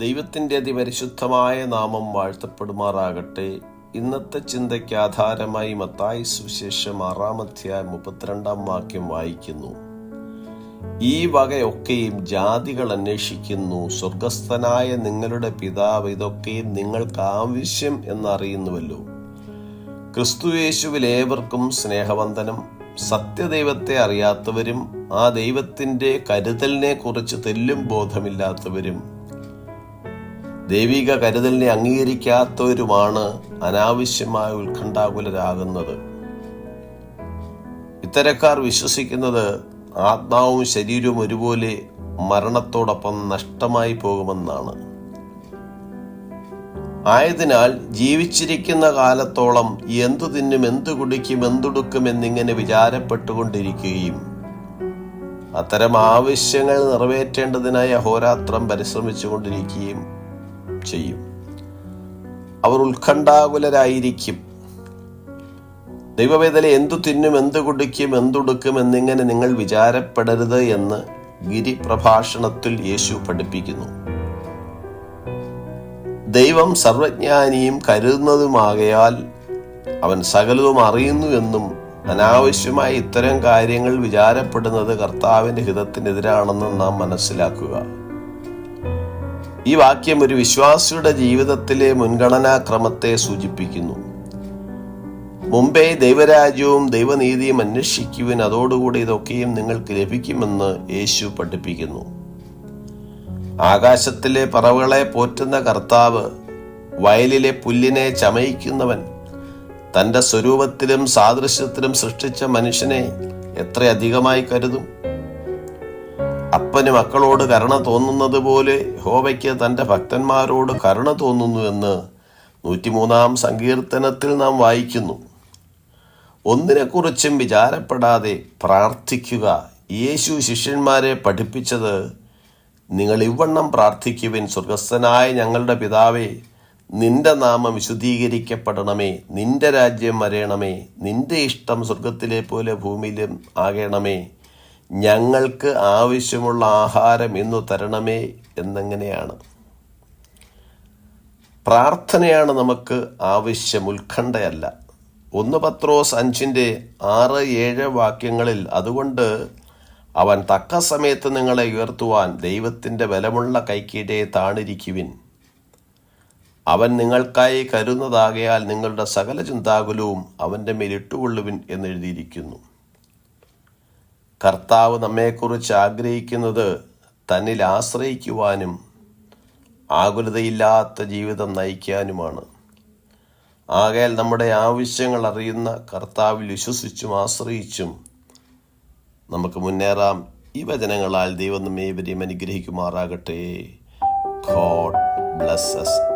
ദൈവത്തിന്റെ അതിപരിശുദ്ധമായ നാമം വാഴ്ത്തപ്പെടുമാറാകട്ടെ. ഇന്നത്തെ ചിന്തയ്ക്ക് ആധാരമായി മത്തായി സുവിശേഷം ആറാം അധ്യായം മുപ്പത്തിരണ്ടാം വാക്യം വായിക്കുന്നു. ഈ വകയൊക്കെയും ജാതികൾ അന്വേഷിക്കുന്നു. സ്വർഗസ്ഥനായ നിങ്ങളുടെ പിതാവ് ഇതൊക്കെയും നിങ്ങൾക്ക് ആവശ്യം എന്നറിയുന്നുവല്ലോ. ക്രിസ്തുയേശുവിൽ ഏവർക്കും സ്നേഹവന്ദനം. സത്യദൈവത്തെ അറിയാത്തവരും ആ ദൈവത്തിന്റെ കരുതലിനെ കുറിച്ച് തെല്ലും ബോധമില്ലാത്തവരും ദൈവിക കരുതലിനെ അംഗീകരിക്കാത്തവരുമാണ് അനാവശ്യമായ ഉത്കണ്ഠാകുലരാകുന്നത്. ഇത്തരക്കാർ വിശ്വസിക്കുന്നത് ആത്മാവും ശരീരവും ഒരുപോലെ മരണത്തോടൊപ്പം നഷ്ടമായി പോകുമെന്നാണ്. ആയതിനാൽ ജീവിച്ചിരിക്കുന്ന കാലത്തോളം എന്തു തിന്നും എന്തു കുടിക്കും എന്തുടുക്കും എന്നിങ്ങനെ വിചാരപ്പെട്ടുകൊണ്ടിരിക്കുകയും അത്തരം ആവശ്യങ്ങൾ നിറവേറ്റേണ്ടതിനായി അഹോരാത്രം പരിശ്രമിച്ചുകൊണ്ടിരിക്കുകയും ചെയ്യും. അവർ ഉത്കണ്ഠാകുലരായിരിക്കും. ദൈവവേദന എന്തു തിന്നും എന്തു കുടിക്കും എന്തുടുക്കും എന്നിങ്ങനെ നിങ്ങൾ വിചാരപ്പെടരുത് എന്ന് ഗിരി പ്രഭാഷണത്തിൽ യേശു പഠിപ്പിക്കുന്നു. ദൈവം സർവജ്ഞാനിയും കരുതുന്നതുമാകയാൽ അവൻ സകലതും അറിയുന്നു എന്നും അനാവശ്യമായി ഇത്തരം കാര്യങ്ങൾ വിചാരപ്പെടുന്നത് കർത്താവിന്റെ ഹിതത്തിനെതിരാണെന്നും നാം മനസ്സിലാക്കുക. ഈ വാക്യം ഒരു വിശ്വാസിയുടെ ജീവിതത്തിലെ മുൻഗണനാക്രമത്തെ സൂചിപ്പിക്കുന്നു. മുമ്പേ ദൈവരാജ്യവും ദൈവനീതിയും അന്വേഷിക്കുവിൻ അതോടുകൂടി ഇതൊക്കെയും നിങ്ങൾക്ക് ലഭിക്കുമെന്ന് യേശു പഠിപ്പിക്കുന്നു. ആകാശത്തിലെ പറവുകളെ പോറ്റുന്ന കർത്താവ് വയലിലെ പുല്ലിനെ ചമയിക്കുന്നവൻ തന്റെ സ്വരൂപത്തിലും സാദൃശ്യത്തിലും സൃഷ്ടിച്ച മനുഷ്യനെ എത്രയധികമായി കരുതും. അപ്പന് മക്കളോട് കരുണ തോന്നുന്നത് പോലെ ഹോവയ്ക്ക് തന്റെ ഭക്തന്മാരോട് കരുണ തോന്നുന്നു എന്ന് നൂറ്റിമൂന്നാം സങ്കീർത്തനത്തിൽ നാം വായിക്കുന്നു. ഒന്നിനെക്കുറിച്ചും വിചാരപ്പെടാതെ പ്രാർത്ഥിക്കുക. യേശു ശിഷ്യന്മാരെ പഠിപ്പിച്ചത് നിങ്ങൾ ഇവണ്ണം പ്രാർത്ഥിക്കുവിൻ. സ്വർഗസ്ഥനായ ഞങ്ങളുടെ പിതാവേ നിന്റെ നാമം വിശുദ്ധീകരിക്കപ്പെടണമേ. നിന്റെ രാജ്യം വരയണമേ നിന്റെ ഇഷ്ടം സ്വർഗത്തിലെ പോലെ ഭൂമിയിലും ആകണമേ. ഞങ്ങൾക്ക് ആവശ്യമുള്ള ആഹാരം ഇന്നു തരണമേ എന്നെങ്ങനെയാണ്. പ്രാർത്ഥനയാണ് നമുക്ക് ആവശ്യം ഉത്കണ്ഠയല്ല ഒന്ന് പത്രോസ് അഞ്ചിന്റെ ആറ് ഏഴ് വാക്യങ്ങളിൽ അതുകൊണ്ട് അവൻ തക്ക സമയത്ത് നിങ്ങളെ ഉയർത്തുവാൻ ദൈവത്തിന്റെ ബലമുള്ള കൈക്കീടെ താണിരിക്കുവിൻ. അവൻ നിങ്ങൾക്കായി കരുന്നതാകയാൽ നിങ്ങളുടെ സകല ചിന്താകുലവും അവന്റെ മേലിട്ടുകൊള്ളുവിൻ എന്നെഴുതിയിരിക്കുന്നു. കർത്താവ് നമ്മെക്കുറിച്ച് ആഗ്രഹിക്കുന്നത് തന്നിൽ ആശ്രയിക്കുവാനും ആകുലതയില്ലാത്ത ജീവിതം നയിക്കാനുമാണ്. ആകയാൽ നമ്മുടെ ആവശ്യങ്ങൾ അറിയുന്ന കർത്താവിൽ വിശ്വസിച്ചും ആശ്രയിച്ചും നമുക്ക് മുന്നേറാം. ഈ വചനങ്ങളാൽ ദൈവം നമ്മെ ഇവരെയും അനുഗ്രഹിക്കുമാറാകട്ടെ. God blesses.